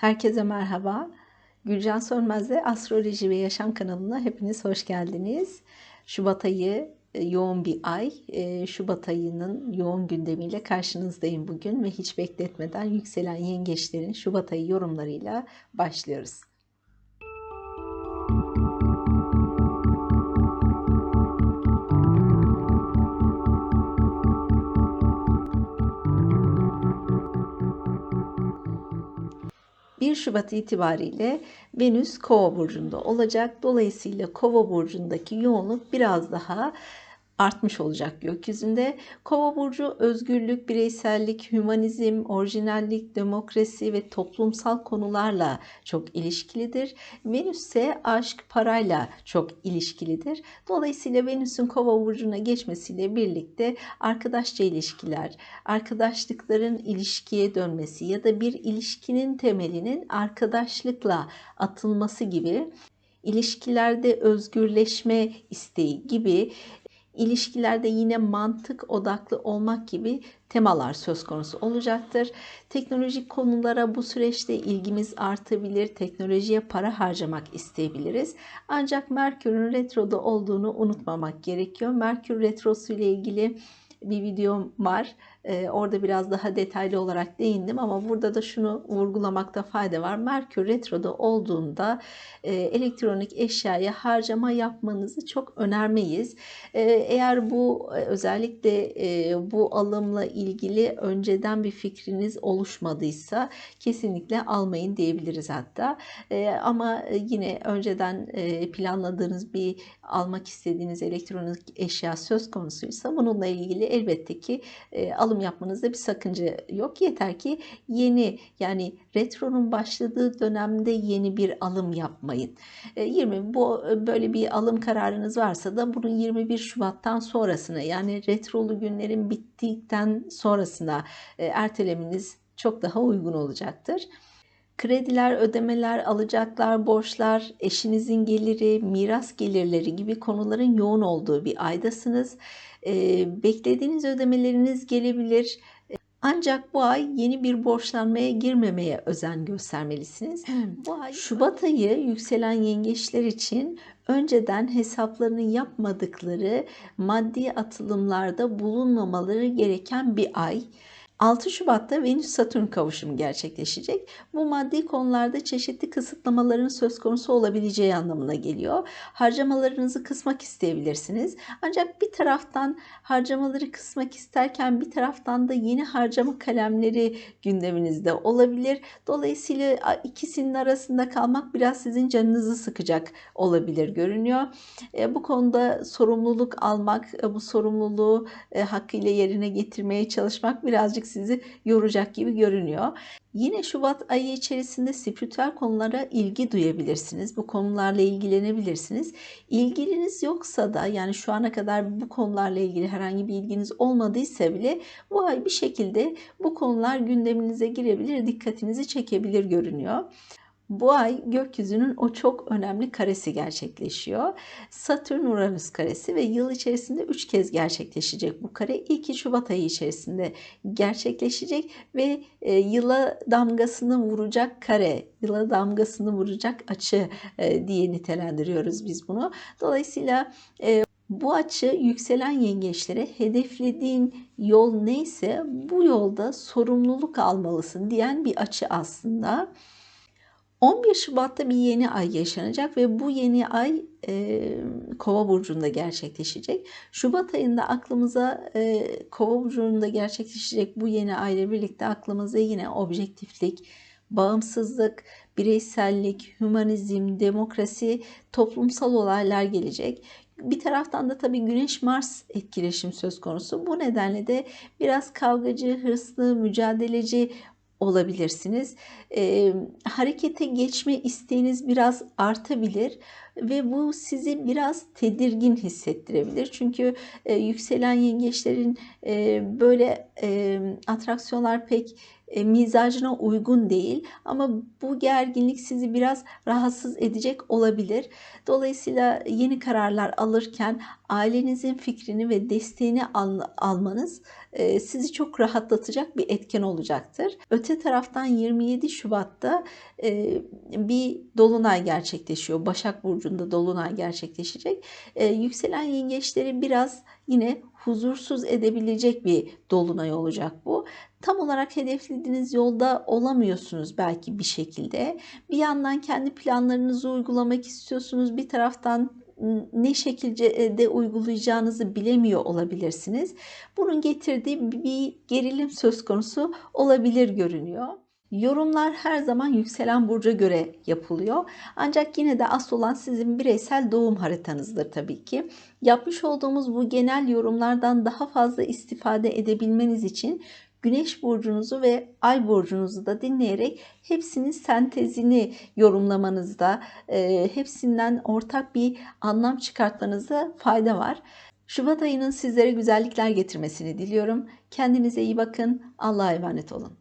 Herkese merhaba. Gülcan Sönmez'le Astroloji ve Yaşam kanalına hepiniz hoş geldiniz. Şubat ayı e, yoğun bir ay. E, Şubat ayının yoğun gündemiyle karşınızdayım bugün ve hiç bekletmeden yükselen yengeçlerin Şubat ayı yorumlarıyla başlıyoruz. ...1 Şubat itibariyle Venüs Kova burcunda olacak. Dolayısıyla Kova burcundaki yoğunluk biraz daha artmış olacak gökyüzünde. Kova burcu özgürlük, bireysellik, hümanizm, orijinallik, demokrasi ve toplumsal konularla çok ilişkilidir. Venüs ise aşk, parayla çok ilişkilidir. Dolayısıyla Venüs'ün Kova burcuna geçmesiyle birlikte arkadaşça ilişkiler, arkadaşlıkların ilişkiye dönmesi ya da bir ilişkinin temelinin arkadaşlıkla atılması gibi ilişkilerde özgürleşme isteği gibi ilişkilerde yine mantık odaklı olmak gibi temalar söz konusu olacaktır. Teknolojik konulara bu süreçte ilgimiz artabilir, teknolojiye para harcamak isteyebiliriz. Ancak Merkür'ün retroda olduğunu unutmamak gerekiyor. Merkür retrosu ile ilgili bir videom var. Ee, orada biraz daha detaylı olarak değindim ama burada da şunu vurgulamakta fayda var. Merkür Retro'da olduğunda e, elektronik eşyaya harcama yapmanızı çok önermeyiz. E, eğer bu e, özellikle bu alımla ilgili önceden bir fikriniz oluşmadıysa kesinlikle almayın diyebiliriz hatta. Ama yine önceden planladığınız bir almak istediğiniz elektronik eşya söz konusuysa bununla ilgili elbette ki e, alım alım yapmanızda bir sakınca yok. Yeter ki yeni yani retronun başladığı dönemde yeni bir alım yapmayın. 20 e, bu böyle bir alım kararınız varsa da bunun 21 Şubat'tan sonrasına yani retrolu günlerin bittikten sonrasına e, ertelemeniz çok daha uygun olacaktır. Krediler, ödemeler, alacaklar, borçlar, eşinizin geliri, miras gelirleri gibi konuların yoğun olduğu bir aydasınız. Beklediğiniz ödemeleriniz gelebilir. Ancak bu ay yeni bir borçlanmaya girmemeye özen göstermelisiniz. Bu ay Şubat ayı yükselen yengeçler için önceden hesaplarını yapmadıkları maddi atılımlarda bulunmamaları gereken bir ay. 6 Şubat'ta Venüs-Satürn kavuşumu gerçekleşecek. Bu maddi konularda çeşitli kısıtlamaların söz konusu olabileceği anlamına geliyor. Harcamalarınızı kısmak isteyebilirsiniz. Ancak bir taraftan harcamaları kısmak isterken bir taraftan da yeni harcama kalemleri gündeminizde olabilir. Dolayısıyla ikisinin arasında kalmak biraz sizin canınızı sıkacak olabilir görünüyor. E, bu konuda sorumluluk almak, e, bu sorumluluğu e, hakkıyla yerine getirmeye çalışmak birazcık sizi yoracak gibi görünüyor. Yine Şubat ayı içerisinde spiritüel konulara ilgi duyabilirsiniz. Bu konularla ilgilenebilirsiniz. İlginiz yoksa da yani şu ana kadar bu konularla ilgili herhangi bir ilginiz olmadıysa bile bu ay bir şekilde bu konular gündeminize girebilir, dikkatinizi çekebilir görünüyor. Bu ay gökyüzünün o çok önemli karesi gerçekleşiyor. Satürn Uranüs karesi ve yıl içerisinde 3 kez gerçekleşecek bu kare. 2 Şubat ayı içerisinde gerçekleşecek ve e, yıla damgasını vuracak kare, yıla damgasını vuracak açı e, diye nitelendiriyoruz biz bunu. Dolayısıyla e, bu açı yükselen yengeçlere hedeflediğin yol neyse bu yolda sorumluluk almalısın diyen bir açı aslında. 11 Şubat'ta bir yeni ay yaşanacak ve bu yeni ay e, Kova burcunda gerçekleşecek. Şubat ayında aklımıza e, Kova burcunda gerçekleşecek bu yeni ay ile birlikte aklımıza yine objektiflik, bağımsızlık, bireysellik, hümanizm, demokrasi, toplumsal olaylar gelecek. Bir taraftan da tabii Güneş-Mars etkileşim söz konusu. Bu nedenle de biraz kavgacı, hırslı, mücadeleci olabilirsiniz. E, harekete geçme isteğiniz biraz artabilir ve bu sizi biraz tedirgin hissettirebilir. Çünkü e, yükselen yengeçlerin e, böyle e, atraksiyonlar pek e, mizacına uygun değil ama bu gerginlik sizi biraz rahatsız edecek olabilir. Dolayısıyla yeni kararlar alırken ailenizin fikrini ve desteğini al, almanız e, sizi çok rahatlatacak bir etken olacaktır. Öte taraftan 27 Şubat'ta e, bir dolunay gerçekleşiyor. Başak Burcu'nda dolunay gerçekleşecek. E, yükselen yengeçleri biraz yine huzursuz edebilecek bir dolunay olacak bu. Tam olarak hedeflediğiniz yolda olamıyorsunuz belki bir şekilde. Bir yandan kendi planlarınızı uygulamak istiyorsunuz. Bir taraftan ne şekilde de uygulayacağınızı bilemiyor olabilirsiniz. Bunun getirdiği bir gerilim söz konusu olabilir görünüyor. Yorumlar her zaman yükselen burca göre yapılıyor. Ancak yine de asıl olan sizin bireysel doğum haritanızdır tabii ki. Yapmış olduğumuz bu genel yorumlardan daha fazla istifade edebilmeniz için Güneş burcunuzu ve Ay burcunuzu da dinleyerek hepsinin sentezini yorumlamanızda, e, hepsinden ortak bir anlam çıkartmanızda fayda var. Şubat ayının sizlere güzellikler getirmesini diliyorum. Kendinize iyi bakın. Allah'a emanet olun.